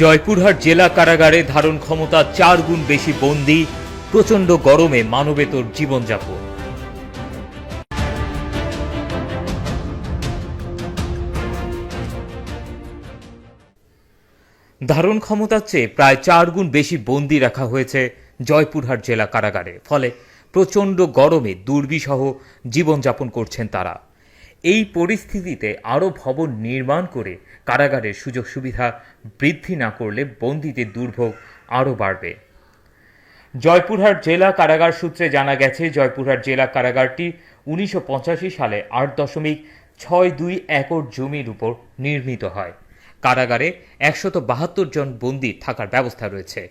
জয়পুরহাট জেলা কারাগারে ধারণ ক্ষমতা চার গুণ বেশি বন্দি, প্রচণ্ড গরমে মানবেতর জীবনযাপন। ধারণ ক্ষমতার চেয়ে প্রায় চার গুণ বেশি বন্দি রাখা হয়েছে জয়পুরহাট জেলা কারাগারে, ফলে প্রচণ্ড গরমে দুর্বিসহ জীবনযাপন করছেন তারা। এই পরিস্থিতিতে আরও ভবন নির্মাণ করে কারাগারের সুযোগ সুবিধা বৃদ্ধি না করলে বন্দীদের দুর্ভোগ আরও বাড়বে। জয়পুরহাট জেলা কারাগার সূত্রে জানা গেছে, জয়পুরহাট জেলা কারাগারটি উনিশশো পঁচাশি সালে আট দশমিক ছয় দুই একর জমির উপর নির্মিত হয়। কারাগারে একশত বাহাত্তর জন বন্দী থাকার ব্যবস্থা রয়েছে।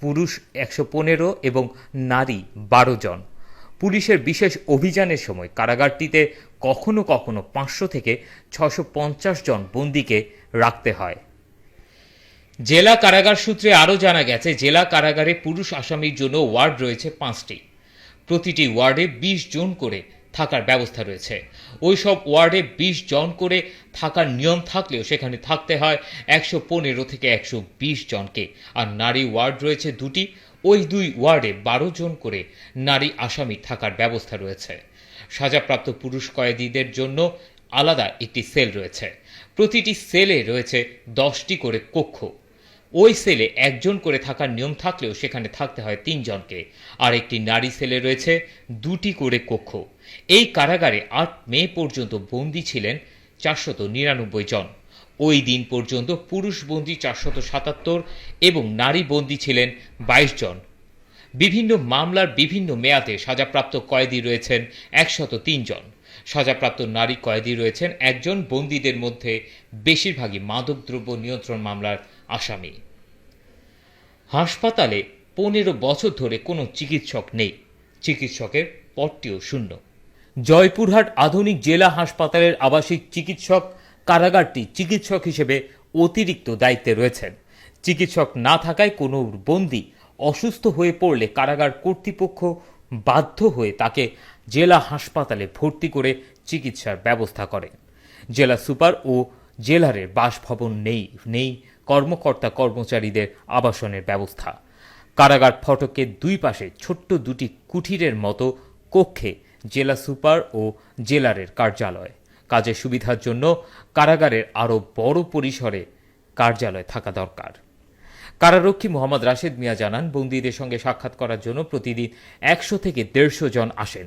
পুরুষ একশো পনেরো এবং নারী বারো জন। পুলিশের বিশেষ অভিযানের সময় কারাগারটিতে কখনো কখনো পাঁচশো থেকে ছশো পঞ্চাশ জন বন্দিকে রাখতে হয়। জেলা কারাগার সূত্রে আরও জানা গেছে, জেলা কারাগারে পুরুষ আসামির জন্য ওয়ার্ড রয়েছে পাঁচটি। প্রতিটি ওয়ার্ডে বিশ জন করে থাকার ব্যবস্থা রয়েছে। ওই সব ওয়ার্ডে বিশ জন করে থাকার নিয়ম থাকলেও সেখানে থাকতে হয় একশো পনেরো থেকে একশো বিশ জনকে। আর নারী ওয়ার্ড রয়েছে দুটি ওই দুই ওয়ার্ডে বারো জন করে নারী আসামি থাকার ব্যবস্থা রয়েছে। সাজাপ্রাপ্ত পুরুষ কয়েদিদের জন্য আলাদা একটি সেল রয়েছে। প্রতিটি সেলে রয়েছে দশটি করে কক্ষ। ওই সেলে একজন করে থাকার নিয়ম থাকলেও সেখানে থাকতে হয় তিনজনকে আর একটি নারী সেলে রয়েছে দুটি করে কক্ষ। এই কারাগারে আট মে পর্যন্ত বন্দী ছিলেন চারশত নিরানব্বই জন। ওই দিন পর্যন্ত পুরুষ বন্দী চারশত সাতাত্তর এবং নারী বন্দী ছিলেন বাইশ জন। বিভিন্ন মামলার বিভিন্ন মেয়াদে সাজাপ্রাপ্ত কয়েদি রয়েছেন একশত জন। সাজাপ্রাপ্ত নারী কয়েদি রয়েছেন একজন, বন্দীদের মধ্যে বেশিরভাগই মাদকদ্রব্য নিয়ন্ত্রণ মামলার আসামি। হাসপাতালে পনেরো বছর ধরে কোনো চিকিৎসক নেই। চিকিৎসকের পদটিও শূন্য। জয়পুরহাট আধুনিক জেলা হাসপাতালের আবাসিক চিকিৎসক কারাগারটি চিকিৎসক হিসেবে অতিরিক্ত দায়িত্বে রয়েছেন। চিকিৎসক না থাকায় কোনো বন্দি অসুস্থ হয়ে পড়লে কারাগার কর্তৃপক্ষ বাধ্য হয়ে তাকে জেলা হাসপাতালে ভর্তি করে চিকিৎসার ব্যবস্থা করে জেলা সুপার ও জেলারের বাসভবন নেই নেই কর্মকর্তা কর্মচারীদের আবাসনের ব্যবস্থা। কারাগার ফটকের দুই পাশে ছোট্ট দুটি কুঠিরের মতো কক্ষে জেলা সুপার ও জেলারের কার্যালয়। কাজের সুবিধার জন্য কারাগারের আরও বড় পরিসরে কার্যালয় থাকা দরকার। কারারক্ষী মোহাম্মদ রাশেদ মিয়া জানান, বন্দীদের সঙ্গে সাক্ষাৎ করার জন্য প্রতিদিন একশো থেকে দেড়শো জন আসেন।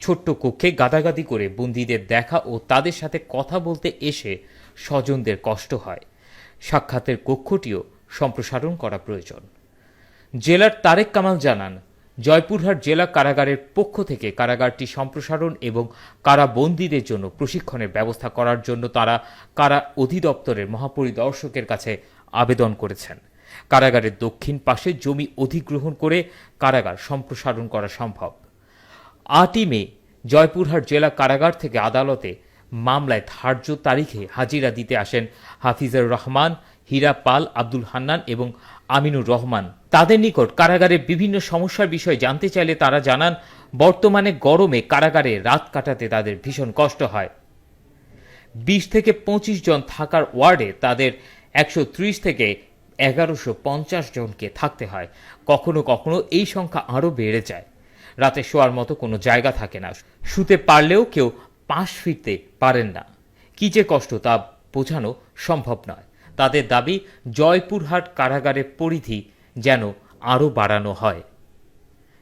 ছোট্ট কক্ষে গাদাগাদি করে বন্দীদের দেখা ও তাদের সাথে কথা বলতে এসে স্বজনদের কষ্ট হয়। সাক্ষাতের কক্ষটিও সম্প্রসারণ করা প্রয়োজন। জেলার তারেক কামাল জানান জয়পুরহাট জেলা কারাগারের পক্ষ থেকে কারাগারটি সম্প্রসারণ এবং কারাবন্দীদের জন্য প্রশিক্ষণের ব্যবস্থা করার জন্য তারা কারা অধিদপ্তরের মহাপরিদর্শকের কাছে আবেদন করেছেন। কারাগারের দক্ষিণ পাশে জমি অধিগ্রহণ করে কারাগার সম্প্রসারণ করা সম্ভব। আটই মে, জয়পুরহাট জেলা কারাগার থেকে আদালতে মামলায় ধার্য তারিখে হাজিরা দিতে আসেন হাফিজুর রহমান হীরা পাল আব্দুল হান্নান এবং আমিনুর রহমান। তাদের নিকট কারাগারের বিভিন্ন সমস্যার বিষয়ে জানতে চাইলে তারা জানান, বর্তমানে গরমে কারাগারে রাত কাটাতে তাদের ভীষণ কষ্ট হয়। বিশ থেকে পঁচিশ জন থাকার ওয়ার্ডে তাদের একশো ত্রিশ থেকে এগারোশো পঞ্চাশ জনকে থাকতে হয়। কখনো কখনো এই সংখ্যা আরও বেড়ে যায়। রাতে শোয়ার মতো কোনো জায়গা থাকে না। শুতে পারলেও কেউ পাশ ফিরতে পারেন না। কি যে কষ্ট তা বোঝানো সম্ভব নয়। তাদের দাবি জয়পুরহাট কারাগারের পরিধি যেন আরও বাড়ানো হয়।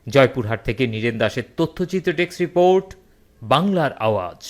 জয়পুরহাট থেকে নীরেন দাসের তথ্যচিত্র ডেস্ক রিপোর্ট, বাংলার আওয়াজ।